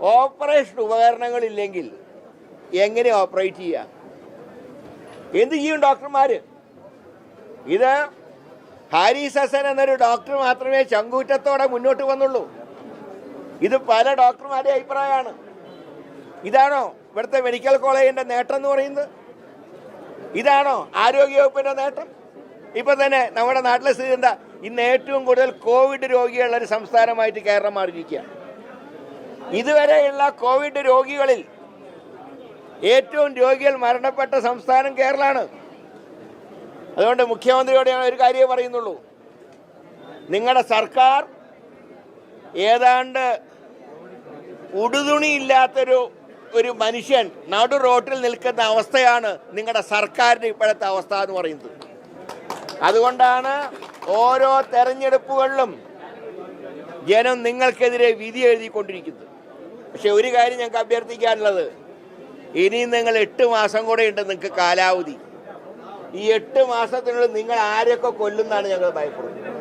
Operation ഉപകരണങ്ങളില്ലെങ്കിൽ എങ്ങനെ operate ചെയ്യാം? എന്ത് ചെയ്യും ഡോക്ടർമാര്? ഇത് ഹാരിസ് ഹസൻ എന്നൊരു ഡോക്ടർ മാത്രമേ ചങ്കൂറ്റത്തോടെ മുന്നോട്ട് വന്നുള്ളൂ. ഇത് പല ഡോക്ടർമാരുടെ അഭിപ്രായമാണ്. ഇതാണോ ഇവിടുത്തെ മെഡിക്കൽ കോളേജിന്റെ നേട്ടം എന്ന് പറയുന്നത്? ഇതാണോ ആരോഗ്യവകുപ്പിന്റെ നേട്ടം? ഇപ്പൊ തന്നെ നമ്മുടെ നാട്ടിലെ സ്ഥിതി എന്താ? ഇന്ന് ഏറ്റവും കൂടുതൽ കോവിഡ് രോഗികളുള്ള ഒരു സംസ്ഥാനമായിട്ട് കേരളം മാറിയിരിക്കുക ഇതുവരെയുള്ള കോവിഡ് രോഗികളിൽ ഏറ്റവും രോഗികൾ മരണപ്പെട്ട സംസ്ഥാനം കേരളമാണ് അതുകൊണ്ട് മുഖ്യമന്ത്രിയോട് ഞാൻ ഒരു കാര്യമേ പറയുന്നുള്ളൂ. നിങ്ങളുടെ സർക്കാർ ഏതാണ്ട് ഉടുതുണിയില്ലാത്തൊരു ഒരു മനുഷ്യൻ നടു റോട്ടിൽ നിൽക്കുന്ന അവസ്ഥയാണ് നിങ്ങളുടെ സർക്കാരിന്റെ ഇപ്പോഴത്തെ അവസ്ഥ എന്ന് പറയുന്നത്. അതുകൊണ്ടാണ് ഓരോ തെരഞ്ഞെടുപ്പുകളിലും ജനം നിങ്ങൾക്കെതിരെ വിധി എഴുതിക്കൊണ്ടിരിക്കുന്നത്. പക്ഷെ ഒരു കാര്യം ഞങ്ങൾക്ക് അഭ്യർത്ഥിക്കാനുള്ളത്. ഇനിയും നിങ്ങൾ എട്ട് മാസം കൂടെ ഉണ്ട് നിങ്ങൾക്ക് കാലാവധി. ഈ എട്ട് മാസത്തിനുള്ളിൽ നിങ്ങൾ ആരെയൊക്കെ കൊല്ലുന്നാണ് ഞങ്ങൾ ഭയപ്പെടുന്നത്.